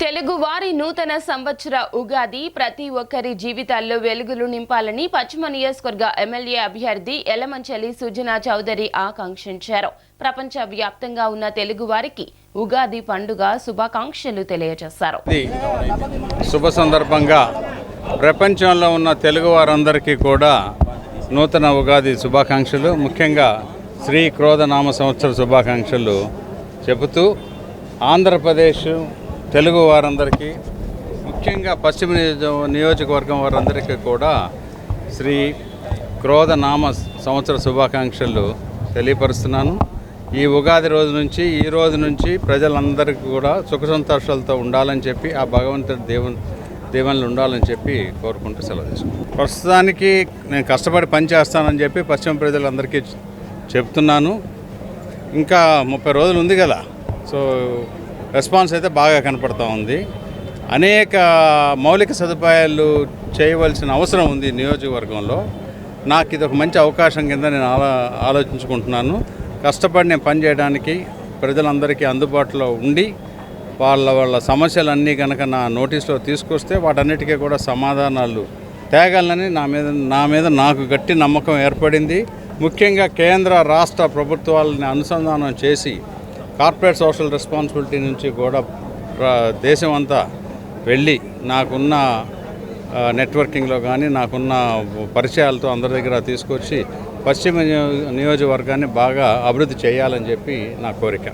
తెలుగు వారి నూతన సంవత్సర ఉగాది ప్రతి ఒక్కరి జీవితాల్లో వెలుగులు నింపాలని పశ్చిమ నియోజకవర్గ ఎమ్మెల్యే అభ్యర్థి ఎలమంచలి సుజనా చౌదరి ఆకాంక్షించారు. ప్రపంచ వ్యాప్తంగా ఉన్న తెలుగు వారికి ఉగాది పండుగ శుభాకాంక్షలు తెలియజేశారు. శుభ సందర్భంగా ప్రపంచంలో ఉన్న తెలుగు వారందరికీ కూడా నూతన ఉగాది శుభాకాంక్షలు ముఖ్యంగా శ్రీ క్రోధ నామ సంవత్సర శుభాకాంక్షలు చెబుతూ ఆంధ్రప్రదేశ్ తెలుగు వారందరికీ ముఖ్యంగా పశ్చిమ నియోజ నియోజకవర్గం వారందరికీ కూడా శ్రీ క్రోధ నామ సంవత్సర శుభాకాంక్షలు తెలియపరుస్తున్నాను. ఈ ఉగాది రోజు నుంచి ఈ రోజు నుంచి ప్రజలందరికీ కూడా సుఖ సంతోషాలతో ఉండాలని చెప్పి ఆ భగవంతుడి దేవు దీవెనలు ఉండాలని చెప్పి కోరుకుంటూ సెలవు తీసుకుంటాను ప్రస్తుతానికి నేను కష్టపడి పని చేస్తానని చెప్పి పశ్చిమ ప్రజలందరికీ చెప్తున్నాను. ఇంకా ముప్పై రోజులు ఉంది కదా. సో రెస్పాన్స్ అయితే బాగా కనపడతా ఉంది. అనేక మౌలిక సదుపాయాలు చేయవలసిన అవసరం ఉంది నియోజకవర్గంలో. నాకు ఇది ఒక మంచి అవకాశం కింద నేను ఆలో ఆలోచించుకుంటున్నాను. కష్టపడి నేను పని చేయడానికి ప్రజలందరికీ అందుబాటులో ఉండి వాళ్ళ వాళ్ళ సమస్యలన్నీ కనుక నా నోటీస్లో తీసుకొస్తే వాటన్నిటికీ కూడా సమాధానాలు తేగలనని నా మీద నా మీద నాకు గట్టి నమ్మకం ఏర్పడింది. ముఖ్యంగా కేంద్ర రాష్ట్ర ప్రభుత్వాలని అనుసంధానం చేసి కార్పొరేట్ సోషల్ రెస్పాన్సిబిలిటీ నుంచి కూడా ప్ర- దేశం అంతా వెళ్ళి నాకున్న నెట్వర్కింగ్లో కానీ నాకున్న పరిచయాలతో అందరి దగ్గర తీసుకొచ్చి పశ్చిమ నియోజకవర్గాన్ని బాగా అభివృద్ధి చేయాలని చెప్పి నా కోరిక.